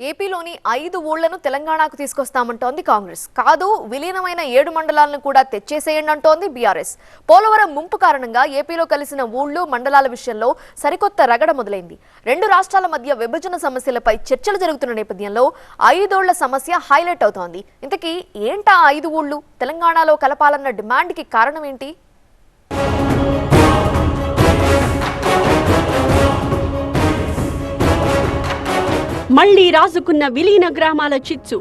ఏపీలోని ఐదు ఊళ్ళను తెలంగాణకు తీసుకొస్తామంటోంది కాంగ్రెస్. కాదు విలీనమైన ఏడు మండలాలను కూడా తెచ్చేసేయండి అంటోంది బీఆర్ఎస్. పోలవరం ముంపు కారణంగా ఏపీలో కలిసిన ఊళ్ళు మండలాల విషయంలో సరికొత్త రగడ మొదలైంది. రెండు రాష్ట్రాల మధ్య విభజన సమస్యలపై చర్చలు జరుగుతున్న నేపథ్యంలో ఐదోళ్ళ సమస్య హైలైట్ అవుతోంది. ఇంతకీ ఏంటా ఐదు ఊళ్ళు? తెలంగాణలో కలపాలన్న డిమాండ్కి కారణం ఏంటి? మళ్ళీ రాజుకున్న విలీన గ్రామాల చిచ్చు.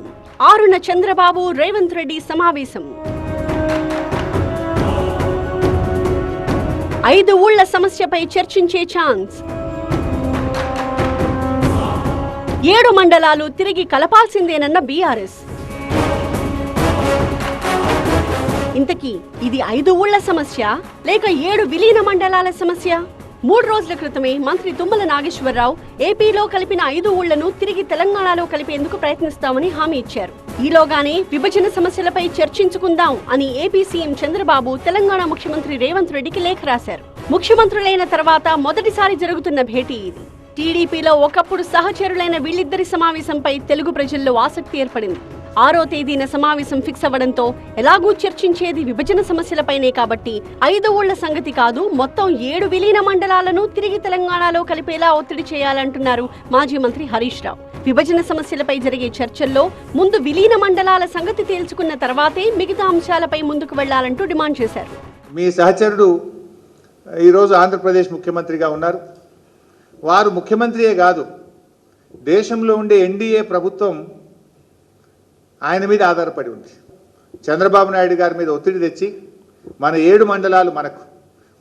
ఆరున చంద్రబాబు రేవంత్ రెడ్డి సమావేశం. ఐదు ఊళ్ళ సమస్యపై చర్చించే ఛాన్స్. ఏడు మండలాలు తిరిగి కలపాల్సిందేనన్న బీఆర్ఎస్. ఇంతకీ ఇది ఐదు ఊళ్ళ సమస్య లేక ఏడు విలీన మండలాల సమస్య? మూడు రోజుల క్రితమే మంత్రి తుమ్మల నాగేశ్వరరావు ఏపీలో కలిపిన ఐదు ఊళ్ళను తిరిగి తెలంగాణలో కలిపేందుకు ప్రయత్నిస్తామని హామీ ఇచ్చారు. ఈలోగానే విభజన సమస్యలపై చర్చించుకుందాం అని ఏపీ సీఎం చంద్రబాబు తెలంగాణ ముఖ్యమంత్రి రేవంత్ రెడ్డికి లేఖ రాశారు. ముఖ్యమంత్రులైన తర్వాత మొదటిసారి జరుగుతున్న భేటీ ఇది. టీడీపీలో ఒకప్పుడు సహచరులైన వీళ్ళిద్దరి సమావేశంపై తెలుగు ప్రజల్లో ఆసక్తి ఏర్పడింది. ఆరో తేదీన సమావేశం ఫిక్స్ అవ్వడంతో ఎలాగూ చర్చించేది విభజన సమస్యలపైనే కాబట్టి ఐదు ఊళ్ళ సంగతి కాదు మొత్తం ఏడు విలీన మండలాలను తిరిగి తెలంగాణలో కలిపేలా ఒత్తిడి చేయాలంటున్నారు మాజీ మంత్రి హరీష్ రావు. విభజన సమస్యలపై జరిగే చర్చల్లో ముందు విలీన మండలాల సంగతి తేల్చుకున్న తర్వాతే మిగతా అంశాలపై ముందుకు వెళ్ళాలంటూ డిమాండ్ చేశారు. మీ సహచరుడు ఈరోజు ఆంధ్రప్రదేశ్ ముఖ్యమంత్రిగా ఉన్నారు. వారు ముఖ్యమంత్రియే కాదు దేశంలో ఉండే ఎన్డీఏ ప్రభుత్వం ఆయన మీద ఆధారపడి ఉంది. చంద్రబాబు నాయుడు గారి మీద ఒత్తిడి తెచ్చి మన ఏడు మండలాలు మనకు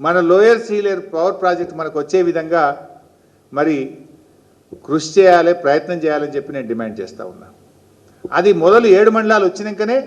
మన లోయర్ సీలేర్ పవర్ ప్రాజెక్ట్ మనకు వచ్చే విధంగా మరి కృషి చేయాలి ప్రయత్నం చేయాలని చెప్పి నేను డిమాండ్ చేస్తూ ఉన్నా. అది మొదలు ఏడు మండలాలు వచ్చినాకనే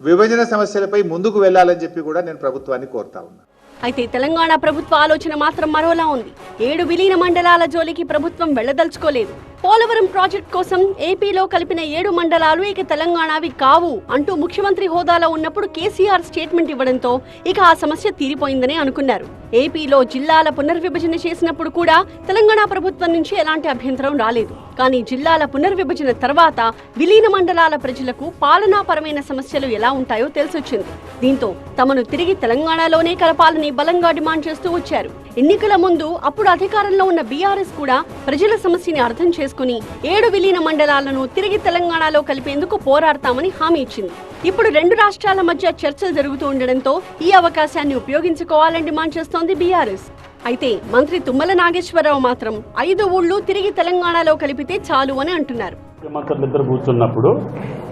విభజన సమస్యలపై ముందుకు వెళ్ళాలని చెప్పి కూడా నేను ప్రభుత్వాన్ని కోరుతా ఉన్నా. అయితే తెలంగాణ ప్రభుత్వ ఆలోచన మాత్రం మరోలా ఉంది. ఏడు విలీన మండలాల జోలికి ప్రభుత్వం వెళ్ళదలుచుకోలేదు పోలవరం ప్రాజెక్ట్ కోసం ఏపీలో కలిపిన ఏడు మండలాలు ఇక తెలంగాణవి కావు అంటూ ముఖ్యమంత్రి హోదాలో ఉన్నప్పుడు కేసీఆర్ స్టేట్మెంట్ ఇవ్వడంతో ఇక ఆ సమస్య తీరిపోయిందని అనుకున్నారు. ఏపీలో జిల్లాల పునర్విభజన చేసినప్పుడు కూడా తెలంగాణ ప్రభుత్వం నుంచి ఎలాంటి అభ్యంతరం రాలేదు. కానీ జిల్లాల పునర్విభజన తర్వాత విలీన మండలాల ప్రజలకు పాలనాపరమైన సమస్యలు ఎలా ఉంటాయో తెలిసొచ్చింది. దీంతో తమను తిరిగి తెలంగాణలోనే కలపాలని బలంగా డిమాండ్ చేస్తూ వచ్చారు. ఎన్నికల ముందు అప్పుడు అధికారంలో ఉన్న బీఆర్ఎస్ కూడా ప్రజల సమస్యని అర్థం చేసుకుని ఏడు విలీన మండలాలను తిరిగి తెలంగాణలో కలిపేందుకు పోరాడతామని హామీ ఇచ్చింది. ఇప్పుడు రెండు రాష్ట్రాల మధ్య చర్చలు జరుగుతూ ఉండడంతో ఈ అవకాశాన్ని ఉపయోగించుకోవాలని డిమాండ్ చేస్తోంది బీఆర్ఎస్. అయితే మంత్రి తుమ్మల నాగేశ్వరరావు మాత్రం ఐదు ఊళ్ళు తిరిగి తెలంగాణలో కలిపితే చాలు అని అంటున్నారు. ముఖ్యమంత్రులు కూర్చున్నప్పుడు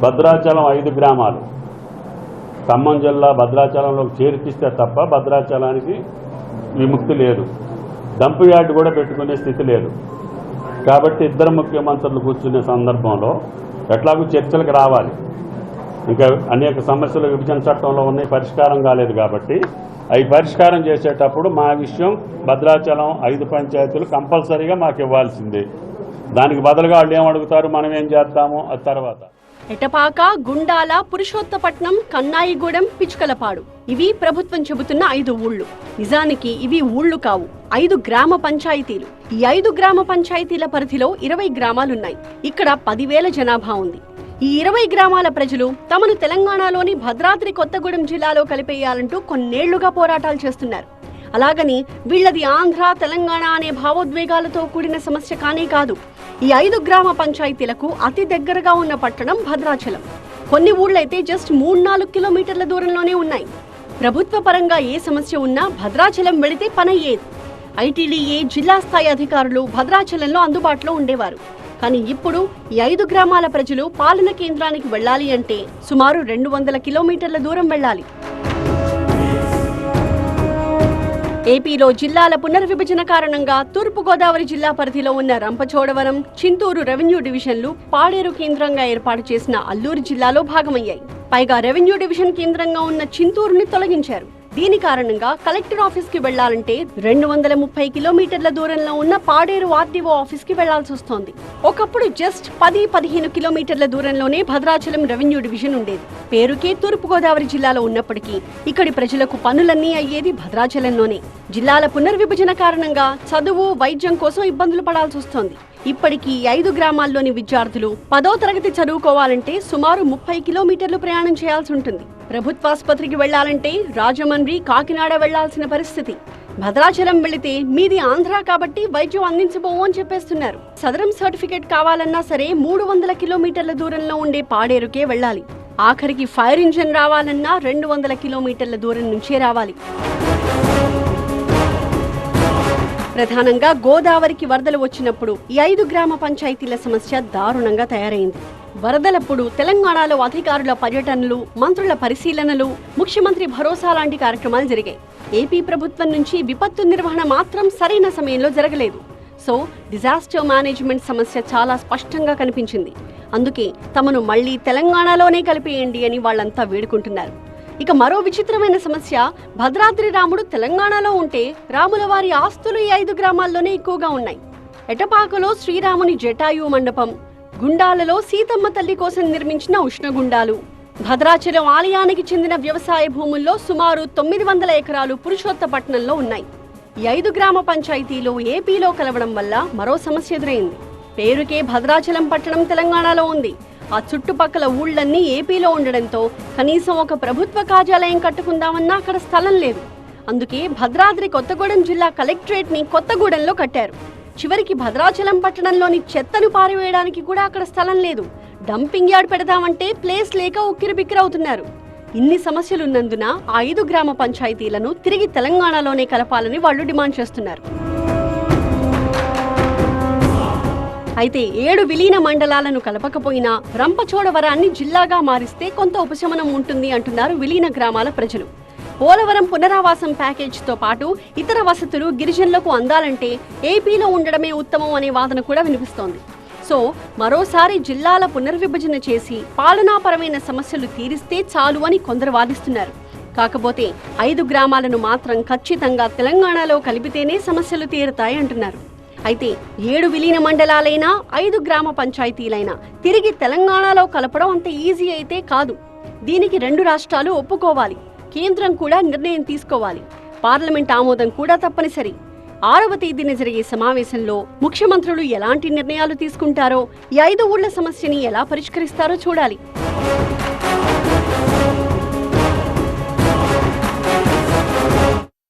భద్రాచలం ఐదు గ్రామాలు. ఖమ్మం జిల్లా భద్రాచలంలో చేర్పిస్తే తప్ప భద్రాచలానికి విముక్తి లేదు. డంప్ యార్డ్ కూడా పెట్టుకునే స్థితి లేదు. కాబట్టి ఇద్దరు ముఖ్యమంత్రులు కూర్చునే సందర్భంలో ఎట్లాగూ చర్చలకు రావాలి. ఇంకా అనేక సమస్యలు విభజన చట్టంలో ఉన్నాయి పరిష్కారం కాలేదు కాబట్టి. అవి పరిష్కారం చేసేటప్పుడు మా విషయం భద్రాచలం ఐదు పంచాయతీలు కంపల్సరీగా మాకు ఇవ్వాల్సిందే. దానికి బదులుగా వాళ్ళు ఏమడుగుతారు మనం ఏం చేద్దాము అది తర్వాత. ఎటపాక గుండాల పురుషోత్తపట్నం కన్నాయిగూడెం పిచ్చుకలపాడు. ఇవి ప్రభుత్వం చెబుతున్న ఐదు ఊళ్ళు. నిజానికి ఇవి ఊళ్ళు కావు. ఐదు గ్రామ పంచాయతీలు. ఈ ఐదు గ్రామ పంచాయతీల పరిధిలో ఇరవై గ్రామాలున్నాయి. ఇక్కడ పదివేల జనాభా ఉంది. ఈ ఇరవై గ్రామాల ప్రజలు తమను తెలంగాణలోని భద్రాద్రి కొత్తగూడెం జిల్లాలో కలిపేయాలంటూ కొన్నేళ్ళుగా పోరాటాలు చేస్తున్నారు. అలాగని వీళ్ళది ఆంధ్ర తెలంగాణ అనే భావోద్వేగాలతో కూడిన సమస్య కానే కాదు. ఈ ఐదు గ్రామ పంచాయతీలకు అతి దగ్గరగా ఉన్న పట్టణం భద్రాచలం. కొన్ని ఊళ్ళైతే జస్ట్ మూడు నాలుగు కిలోమీటర్ల దూరంలోనే ఉన్నాయి. ప్రభుత్వ పరంగా ఏ సమస్య ఉన్నా భద్రాచలం వెళితే పనయ్యేది ఐటీడీఏ జిల్లా స్థాయి అధికారులు భద్రాచలంలో అందుబాటులో ఉండేవారు. కానీ ఇప్పుడు ఈ ఐదు గ్రామాల ప్రజలు పాలన కేంద్రానికి వెళ్ళాలి అంటే సుమారు రెండు వందల కిలోమీటర్ల దూరం వెళ్ళాలి. ఏపీలో జిల్లాల పునర్విభజన కారణంగా తూర్పుగోదావరి జిల్లా పరిధిలో ఉన్న రంపచోడవరం చింతూరు రెవెన్యూ డివిజన్లు పాడేరు కేంద్రంగా ఏర్పాటు చేసిన అల్లూరు జిల్లాలో భాగమయ్యాయి. పైగా రెవెన్యూ డివిజన్ కేంద్రంగా ఉన్న చింతూరుని తొలగించారు. దీని కారణంగా కలెక్టర్ ఆఫీస్కి వెళ్ళాలంటే రెండు వందల ముప్పై కిలోమీటర్ల దూరంలో ఉన్న పాడేరు ఆర్డీఓ ఆఫీస్కి వెళ్ళాల్సి వస్తోంది. ఒకప్పుడు జస్ట్ పది పదిహేను కిలోమీటర్ల దూరంలోనే భద్రాచలం రెవెన్యూ డివిజన్ ఉండేది. పేరుకే తూర్పుగోదావరి జిల్లాలో ఉన్నప్పటికీ ఇక్కడి ప్రజలకు పనులన్నీ అయ్యేది భద్రాచలంలోనే. జిల్లాల పునర్విభజన కారణంగా చదువు వైద్యం కోసం ఇబ్బందులు పడాల్సి వస్తోంది. ఇప్పటికీ ఐదు గ్రామాల్లోని విద్యార్థులు పదో తరగతి చదువుకోవాలంటే సుమారు ముప్పై కిలోమీటర్లు ప్రయాణం చేయాల్సి ఉంటుంది. ప్రభుత్వాసుపత్రికి వెళ్ళాలంటే రాజమండ్రి కాకినాడ వెళ్ళాల్సిన పరిస్థితి. భద్రాచలం వెళితే మీది ఆంధ్ర కాబట్టి వైద్యం అందించబోవు అని చెప్పేస్తున్నారు. సదరం సర్టిఫికేట్ కావాలన్నా సరే మూడు వందల కిలోమీటర్ల దూరంలో ఉండే పాడేరుకే వెళ్ళాలి. ఆఖరికి ఫైర్ ఇంజన్ రావాలన్నా రెండు వందల కిలోమీటర్ల దూరం నుంచే రావాలి. ప్రధానంగా గోదావరికి వరదలు వచ్చినప్పుడు ఈ ఐదు గ్రామ పంచాయతీల సమస్య దారుణంగా తయారైంది. వరదలప్పుడు తెలంగాణలో అధికారుల పర్యటనలు మంత్రుల పరిశీలనలు ముఖ్యమంత్రి భరోసా లాంటి కార్యక్రమాలు జరిగాయి. ఏపీ ప్రభుత్వం నుంచి విపత్తు నిర్వహణ మాత్రం సరైన సమయంలో జరగలేదు. సో డిజాస్టర్ మేనేజ్మెంట్ సమస్య చాలా స్పష్టంగా కనిపించింది. అందుకే తమను మళ్ళీ తెలంగాణలోనే కలిపేయండి అని వాళ్ళంతా వేడుకుంటున్నారు. ఇక మరో విచిత్రమైన సమస్య భద్రాద్రి రాముడు తెలంగాణలో ఉంటే రాముల వారి ఆస్తులు ఈ ఐదు గ్రామాల్లోనే ఎక్కువగా ఉన్నాయి. ఎటపాకలో శ్రీరాముని జటాయు మండపం గుండాలలో సీతమ్మ తల్లి కోసం నిర్మించిన ఉష్ణగుండాలు. భద్రాచలం ఆలయానికి చెందిన వ్యవసాయ భూముల్లో సుమారు తొమ్మిది వందల ఎకరాలు పురుషోత్తపట్నంలో ఉన్నాయి. ఈ ఐదు గ్రామ పంచాయతీలు ఏపీలో కలవడం వల్ల మరో సమస్య ఎదురైంది. పేరుకే భద్రాచలం పట్టణం తెలంగాణలో ఉంది. ఆ చుట్టుపక్కల ఊళ్ళన్నీ ఏపీలో ఉండడంతో కనీసం ఒక ప్రభుత్వ కార్యాలయం కట్టుకుందామన్నా అక్కడ స్థలం లేదు. అందుకే భద్రాద్రి కొత్తగూడెం జిల్లా కలెక్టరేట్ని కొత్తగూడెంలో కట్టారు. చివరికి భద్రాచలం పట్టణంలోని చెత్తను పారివేయడానికి కూడా అక్కడ స్థలం లేదు. డంపింగ్ యార్డ్ పెడదామంటే ప్లేస్ లేక ఉక్కిరిబిక్కిరవుతున్నారు ఇన్ని సమస్యలున్నందున ఐదు గ్రామ పంచాయతీలను తిరిగి తెలంగాణలోనే కలపాలని వాళ్ళు డిమాండ్ చేస్తున్నారు. అయితే ఏడు విలీన మండలాలను కలపకపోయినా రంపచోడవరాన్ని జిల్లాగా మారిస్తే కొంత ఉపశమనం ఉంటుంది అంటున్నారు విలీన గ్రామాల ప్రజలు. పోలవరం పునరావాసం ప్యాకేజీతో పాటు ఇతర వసతులు గిరిజనులకు అందాలంటే ఏపీలో ఉండడమే ఉత్తమం అనే వాదన కూడా వినిపిస్తోంది. సో మరోసారి జిల్లాల పునర్విభజన చేసి పాలనాపరమైన సమస్యలు తీరిస్తే చాలు అని కొందరు వాదిస్తున్నారు. కాకపోతే ఐదు గ్రామాలను మాత్రం ఖచ్చితంగా తెలంగాణలో కలిపితేనే సమస్యలు తీరుతాయి అంటున్నారు. అయితే ఏడు విలీన మండలాలైనా ఐదు గ్రామ పంచాయతీలైనా తిరిగి తెలంగాణలో కలపడం అంత ఈజీ అయితే కాదు. దీనికి రెండు రాష్ట్రాలు ఒప్పుకోవాలి. కేంద్రం కూడా నిర్ణయం తీసుకోవాలి. పార్లమెంట్ ఆమోదం కూడా తప్పనిసరి. ఆరవ తేదీన జరిగే సమావేశంలో ముఖ్యమంత్రులు ఎలాంటి నిర్ణయాలు తీసుకుంటారో ఈ ఐదు ఊళ్ళ సమస్యని ఎలా పరిష్కరిస్తారో చూడాలి.